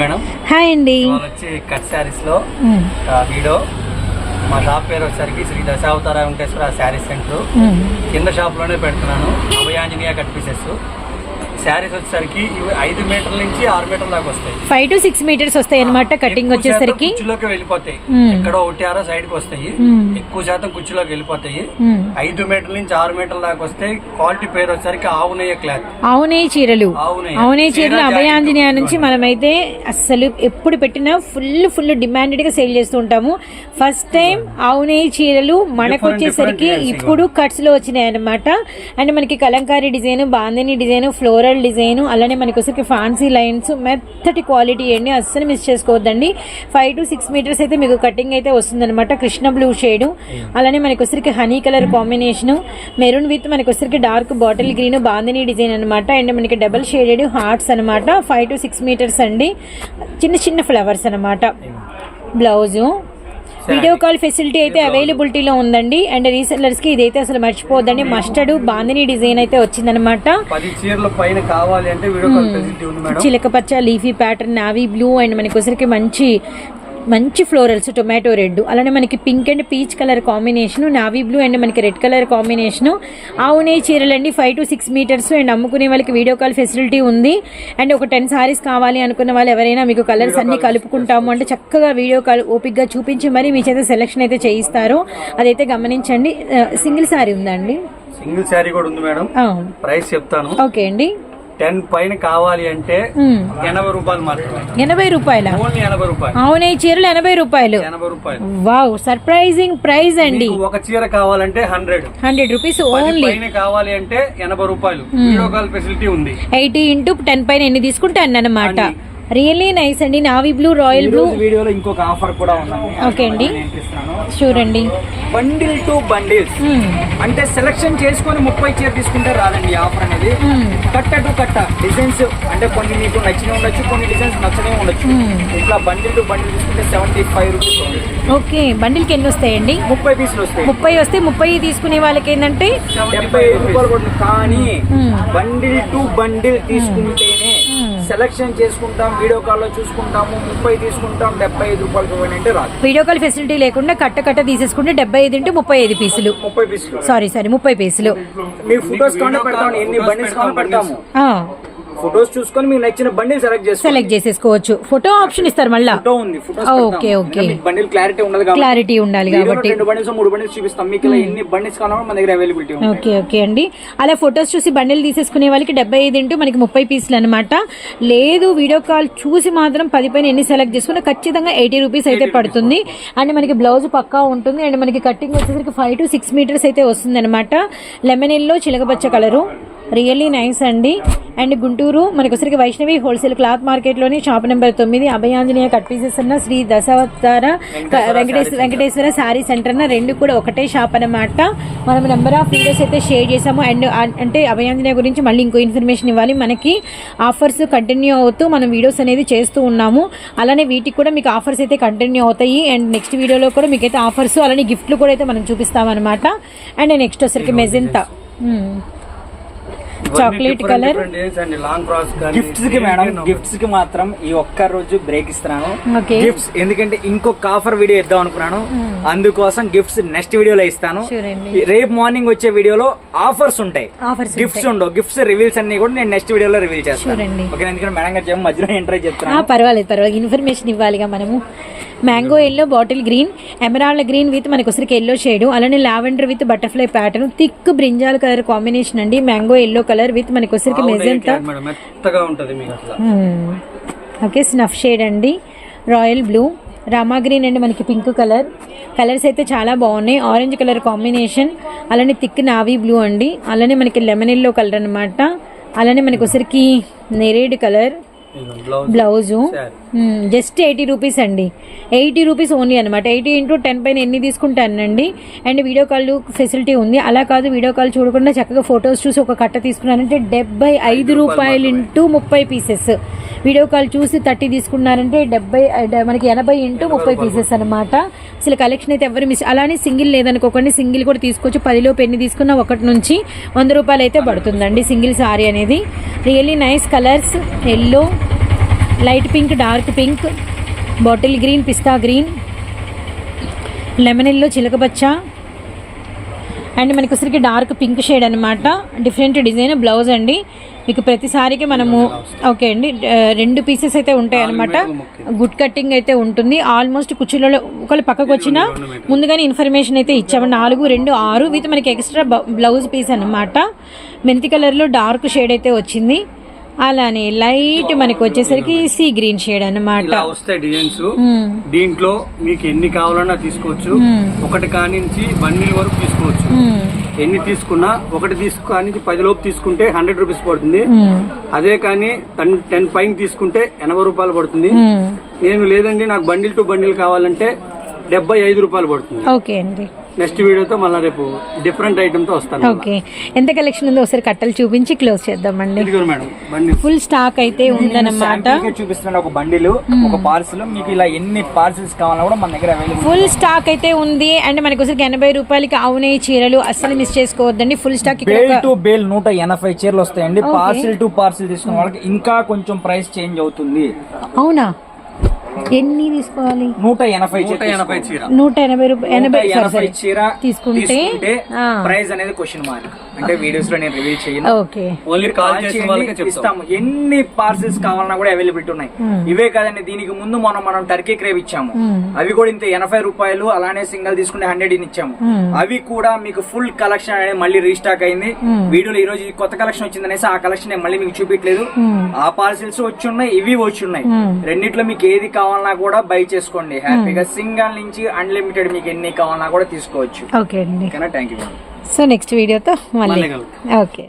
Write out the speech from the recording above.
Madam. Hi అండి. వచ్చి cut శారీస్లో వీడియో మా షాప్ పేరు వచ్చేసరికి శ్రీ దశావతార వెంకటేశ్వర శారీ సెంటర్. కింద షాప్లోనే పెడుతున్నాను. అభయాంజనేయ కట్ పీసెస్ శారీస్ వచ్చేసరికి ఇవి ఐదు మీటర్ల నుంచి ఆరు మీటర్ల దాకా వస్తాయి. ఫైవ్ టు సిక్స్ మీటర్స్ వస్తాయి అనమాట కటింగ్ వచ్చేసరికి. కుర్చీలోకి వెళ్ళిపోతాయి. మ్మ్. ఎక్కడో ఒకటి ఆరో సైడ్కి వస్తాయి. మ్మ్. ఎక్కువ శాతం కుర్చీలోకి వెళ్ళిపోతాయి. మ్మ్. ఐదు మీటర్ల నుంచి ఆరు మీటర్ల దాకా వస్తాయి క్వాలిటీ పేరు వచ్చేసరికి ఆవునయ్య క్లాత్. అవునే చీరలు. అవునే చీరలు చీర అభయాంజనేయ నుంచి మనమైతే అస్సలు ఎప్పుడు పెట్టినా ఫుల్ ఫుల్ డిమాండెడ్గా సేల్ చేస్తూ ఉంటాము. ఫస్ట్ టైం అవునే చీరలు మనకు వచ్చేసరికి ఇప్పుడు కట్స్లో వచ్చినాయి అనమాట అండ్ మనకి Kalamkari design Bandhani design floral design అలానే మనకి వచ్చేసరికి ఫ్యాన్సీ లైన్స్ మెత్తటి క్వాలిటీ అండి అస్సలు మిస్ చేసుకోవద్దండి. ఫైవ్ టు సిక్స్ మీటర్స్ అయితే మీకు కటింగ్ అయితే వస్తుందన్నమాట కృష్ణ బ్లూ షేడ్ అలానే మనకి వచ్చరికి honey colour combination maroon with మనకి వచ్చరికి dark bottle green Bandhani design అనమాట అండ్ మనకి డబల్ షేడెడ్ హార్ట్స్ అనమాట ఫైవ్ టు సిక్స్ మీటర్స్ అండి. చిన్న చిన్న ఫ్లవర్స్ అనమాట బ్లౌజు వీడియో కాల్ ఫెసిలిటీ అయితే అవైలబిలిటీలో ఉందండి. అండ్ రీసెల్లర్స్కి ఇదైతే అసలు మర్చిపోద్దండి మస్టర్డ్ బాందిని డిజైన్ అయితే వచ్చిందనమాట మేడం. చిలక పచ్చ leafy pattern navy blue and మనకి వచ్చరికి మంచి మంచి ఫ్లోరల్స్ టొమాటో రెడ్ అలానే మనకి pink and peach colour combination navy blue and మనకి రెడ్ కలర్ కాంబినేషన్. ఆవునే చీరలండి five to six metres and అమ్ముకునే వాళ్ళకి వీడియో కాల్ ఫెసిలిటీ ఉంది. అండ్ ఒక టెన్ సారీస్ కావాలి అనుకున్న వాళ్ళు ఎవరైనా మీకు కలర్స్ అన్ని కలుపుకుంటాము అంటే చక్కగా వీడియో కాల్ ఓపిక్గా చూపించి మరి మీ చేత సెలెక్షన్ అయితే చేయిస్తారు. అదైతే గమనించండి. సింగిల్ సారీ ఉందండి సింగిల్ శారీ కూడా ఉంది మేడం. ప్రైస్ చెప్తాను. ఓకే అండి. టెన్ పైన కావాలి అంటే. ఎనభై రూపాయలు మాత్రమే. ఎనభై రూపాయల? ఓన్లీ ఎనభై రూపాయలు. అవునే చీరలు ఎనభై రూపాయలు. ఎనభై రూపాయలు. వావ్ సర్ప్రైజింగ్ ప్రైజ్ అండి. మీకు ఒక చీర కావాలంటే హండ్రెడ్. Hundred rupees only. పైన కావాలి అంటే ఎనభై రూపాయలు. వీడియో కాల్ ఫెసిలిటీ ఉంది. ఎయిటీ ఇంటూ టెన్ పైన ఎన్ని తీసుకుంటే అన్ని అనమాట అన్ని. రియల్లీ నైస్ అండి. నావీ బ్లూ రాయల్ బ్లూ వీడియోలో ఇంకొక ఆఫర్ కూడా ఉందండి ఓకే అండి. చూడండి. బండిల్ టు బండిల్స్ మ్మ్. అంటే సెలక్షన్ చేసుకొని ముప్పై చీర తీసుకుంటే రాదండి ఆఫర్ అనేది. మ్మ్. కట్ట టు కట్ట. డిజైన్స్ అంటే కొన్ని మీకు నచ్చినవి ఉండొచ్చు కొన్ని డిజైన్స్ నచ్చనే ఉండొచ్చు. మ్మ్. ఇట్లా బండిల్ టు బండిల్ తీసుకుంటే సెవెంటీ ఫైవ్ రూపీస్ ఓకే బండిల్కి ఎన్ని వస్తాయండి ముప్పై పీసులు వస్తాయి. ముప్పై వస్తే ముప్పై తీసుకునే వాళ్ళకి ఏంటంటే? డెబ్బై రూపాయలు కానీ. బండిల్ టు బండిల్ తీసుకుంటేనే మ్మ్. సెలక్షన్ చేసుకుంటాం వీడియో కాల్లో చూసుకుంటాము ముప్పై తీసుకుంటాం డెబ్బై ఐదు రూపాయలు ఇవ్వండి అంటే రాదు. వీడియో కాల్ ఫెసిలిటీ లేకుండా కట్ట కట్ట తీసేసుకుంటే డెబ్బై ఐదు ఇంటూ ముప్పై ఐదు పీసులు. ముప్పై పీసులు. సారీ సారీ ముప్పై పీసులు. మీరు ఫొటోస్ కావాలంటే పెడతాం ఎన్ని బండిల్స్ కావాలో పెడతాము? ఆ, ఫొటోస్ చూసుకొని మీకు నచ్చిన బండిల్ సెలెక్ట్ చేసుకోండి. సెలెక్ట్ చేసేసుకోవచ్చు. ఫోటో ఆప్షన్ ఇస్తారు మళ్ళా? ఫోటో ఉంది photos okay, okay. Bundle clarity ఉండదు కాబట్టి క్లారిటీ ఉండాలి కాబట్టి. రెండు బండిల్స్ మూడు బండిల్స్ చూపిస్తాం. మీకు ఇలా ఎన్ని బండిల్స్ కావాలో మన దగ్గర అవైలబిలిటీ ఉంది ఓకే ఓకే అండి. అలా ఫొటోస్ చూసి బండిల్ తీసేసుకునే వాళ్ళకి డెబ్బై ఐదు ఇంటూ మనకి ముప్పై పీసులు అనమాట లేదు వీడియో కాల్ చూసి మాత్రం పది పైన ఎన్ని సెలెక్ట్ చేసుకున్నా ఖచ్చితంగా ఎయిటీ రూపీస్ అయితే పడుతుంది. అండ్ మనకి బ్లౌజ్ పక్కా ఉంటుంది. అండ్ మనకి కటింగ్ వచ్చేసరికి ఫైవ్ టు సిక్స్ మీటర్స్ అయితే వస్తుంది అనమాట లెమన్ ఎల్లో చిలకపచ్చ కలరు రియల్లీ నైస్ అండి. అండ్ గుంటూరు మనకి వచ్చరికి వైష్ణవి హోల్సేల్ క్లాత్ మార్కెట్లోని షాప్ నెంబర్ తొమ్మిది అభయాంజనేయ కట్ పీసెస్ అన్న శ్రీ దశావతార వెంకటేశ్వర వెంకటేశ్వర శారీ సెంటర్ అన్న రెండు కూడా ఒకటే షాప్ అన్నమాట. మనం నెంబర్ ఆఫ్ వీడియోస్ అయితే షేర్ చేసాము అండ్ అంటే అభయాంజనేయ గురించి మళ్ళీ ఇంకో ఇన్ఫర్మేషన్ ఇవ్వాలి. మనకి ఆఫర్స్ కంటిన్యూ అవుతూ మనం వీడియోస్ అనేది చేస్తూ ఉన్నాము. అలానే వీటికి కూడా మీకు ఆఫర్స్ అయితే కంటిన్యూ అవుతాయి. అండ్ నెక్స్ట్ వీడియోలో కూడా మీకు అయితే ఆఫర్స్ అలానే గిఫ్ట్లు కూడా అయితే మనం చూపిస్తామన్నమాట. అండ్ నెక్స్ట్ వచ్చరికి magenta. Chocolate colour long cross గిఫ్ట్స్కి madam గిఫ్ట్స్కి మాత్రం ఈ ఒక్క రోజు బ్రేక్ ఇస్తున్నాను. గిఫ్ట్స్ ఎందుకంటే ఇంకొక ఆఫర్ వీడియో ఇద్దాం అనుకున్నాను. అందుకోసం గిఫ్ట్స్ నెక్స్ట్ వీడియోలో ఇస్తాను. చూడండి రేపు మార్నింగ్ వచ్చే వీడియోలో ఆఫర్స్ ఉంటాయి. ఆఫర్స్ గిఫ్ట్స్ ఉండవు. గిఫ్ట్స్ రివీల్స్ అన్ని కూడా నేను నెక్స్ట్ వీడియోలో రివీల్ చేస్తాను. చూడండి. ఓకే ఎందుకంటే మేడం గారు మధ్యలో ఎంటర్ ఆ, చెప్తాను పర్వాలేదు పర్వాలేదు. ఇన్ఫర్మేషన్ ఇవ్వాలిగా మనము. Mango yellow bottle green emerald green with మనకు వచ్చరికి ఎల్లో షేడ్ అలానే lavender with butterfly pattern thick brinjal colour combination అండి. మ్యాంగో ఎల్లో కలర్ విత్ మనకు వచ్చరికి మెజంతా. మేడం. మెత్తగా ఉంటది మీకు అసలు. ఓకే స్నఫ్ షేడ్ అండి. Royal blue. రామా గ్రీన్ అండి మనకి పింక్ కలర్. కలర్స్ అయితే చాలా బాగున్నాయి. Orange colour combination. అలానే థిక్ నావీ బ్లూ అండి. అలానే మనకి లెమన్ ఎల్లో కలర్ అనమాట అలానే మనకి వచ్చరికి నెరేడ్ colour. Blouse. Just eighty rupees అండి. ఎయిటీ రూపీస్ ఓన్లీ అనమాట ఎయిటీ ఇంటూ టెన్ పైన ఎన్ని తీసుకుంటానండి అండ్ వీడియో కాల్ ఫెసిలిటీ ఉంది. అలా కాదు వీడియో కాల్ చూడకుండా చక్కగా ఫొటోస్ చూసి ఒక కట్ట తీసుకున్నారంటే డెబ్బై ఐదు రూపాయలు ఇంటూ ముప్పై పీసెస్. వీడియో కాల్ చూసి థర్టీ తీసుకున్నారంటే డెబ్బై మనకి ఎనభై ఇంటూ ముప్పై పీసెస్ అనమాట అసలు కలెక్షన్ అయితే ఎవరు మిస్ అలానే సింగిల్ లేదనుకోకండి. సింగిల్ కూడా తీసుకోవచ్చు. పదిలో పెన్ని తీసుకున్న ఒకటి నుంచి వంద రూపాయలు అయితే పడుతుందండి సింగిల్ సారీ అనేది. Really nice colours yellow light pink dark pink bottle green పిస్తా గ్రీన్ లెమన్ ఎల్లో చిలకపచ్చ అండ్ మనకి వచ్చరికి డార్క్ పింక్ షేడ్ అనమాట డిఫరెంట్ డిజైన్ బ్లౌజ్ అండి. మీకు ప్రతిసారికి మనము ఓకే అండి. రెండు పీసెస్ అయితే ఉంటాయి అనమాట గుడ్ కటింగ్ అయితే ఉంటుంది. ఆల్మోస్ట్ కుర్చీలలో ఒకళ్ళు పక్కకు వచ్చినా ముందుగానే ఇన్ఫర్మేషన్ అయితే ఇచ్చాము. నాలుగు రెండు ఆరు విత్ మనకి ఎక్స్ట్రా బ్లౌజ్ పీస్ అనమాట మెంతి కలర్లో డార్క్ షేడ్ అయితే వచ్చింది. అలానే లైట్ మనకి వచ్చేసరికి సీ గ్రీన్ షేడ్ అనమాట వస్తాయి డిజైన్స్ దీంట్లో మీకు ఎన్ని కావాలన్నా తీసుకోవచ్చు. ఒకటి కానించి బండిల్ వరకు తీసుకోవచ్చు. ఎన్ని తీసుకున్నా ఒకటి తీసుకు కానించి పది లోపు తీసుకుంటే హండ్రెడ్ రూపీస్ పడుతుంది. అదే కానీ టెన్ టెన్ పైన తీసుకుంటే ఎనభై రూపాయలు పడుతుంది. నేను లేదండి నాకు బండిల్ టు బండిల్ కావాలంటే డెబ్బై ఐదు రూపాయలు పడుతుంది. ఓకే అండి. నెక్స్ట్ వీడియోతో మళ్ళీ రేపు డిఫరెంట్ ఐటమ్తో వస్తాను ఓకే. ఎంత కలెక్షన్ ఉందో ఒకసారి కట్టలు చూపించి క్లోజ్ చేద్దామండి. ఇదిగో మేడం ఫుల్ స్టాక్ అయితే ఉందన్నమాట. చూపిస్తున్నాను ఒక బండిల్ ఒక పార్సిల్ మీకు ఇలా ఎన్ని పార్సిల్స్ కావాలన్నా కూడా మన దగ్గర అవైలబుల్ ఫుల్ స్టాక్ అయితే ఉంది. అండ్ మనకి వచ్చరికి ఎనభై రూపాయలకి అవునే చీరలు అస్సలు మిస్ చేసుకోవద్దండి. ఫుల్ స్టాక్ ఇక్కడ బేల్ ఒక- టు బేల్ నూట ఎనభై చీరలు వస్తాయండి. Okay. పార్సిల్ టు పార్సిల్ తీసుకున్న వాళ్ళకి ఇంకా కొంచెం ప్రైస్ చేంజ్ అవుతుంది. అవునా? ఎన్ని తీసుకోవాలి? నూట ఎనభై నూట ఎనభై చీర. నూట ఎనభై రూపాయలు ఎనభై చీర తీసుకుంటే. ప్రైస్ అనేది క్వశ్చన్ మార్క్ అంటే వీడియోస్లో నేను రివీల్ చేయను. ఓకే. ఓన్లీ కాల్ చేయండి, వాళ్ళకే చెప్తాం. ఇస్తాము. ఎన్ని పార్సిల్స్ కావాలన్నా కూడా అవైలబిలిటీ ఉన్నాయి. ఇవే కాదండి దీనికి ముందు మనం మనం టర్కీ క్రేవ్ ఇచ్చాము. అవి కూడా ఇంత ఎనభై రూపాయలు అలానే సింగల్ తీసుకుంటే హండ్రెడ్ ఇన్ ఇచ్చాము. అవి కూడా మీకు ఫుల్ కలెక్షన్ అనేది మళ్ళీ రీస్టాక్ అయింది. వీడియోలో ఈ రోజు కొత్త కలెక్షన్ వచ్చింది అనేసి ఆ కలెక్షన్ నేను మళ్ళీ మీకు చూపించలేదు. ఆ పార్సిల్స్ వచ్చి ఉన్నాయి ఇవి వచ్చి ఉన్నాయి రెండిట్లో మీకు ఏది కావాలన్నా కూడా బై చేసుకోండి. హ్యాపీగా సింగల్ నుంచి అన్లిమిటెడ్ మీకు ఎన్ని కావాలన్నా కూడా తీసుకోవచ్చు. Okay thank you so next వీడియోతో మళ్ళీ. ఓకే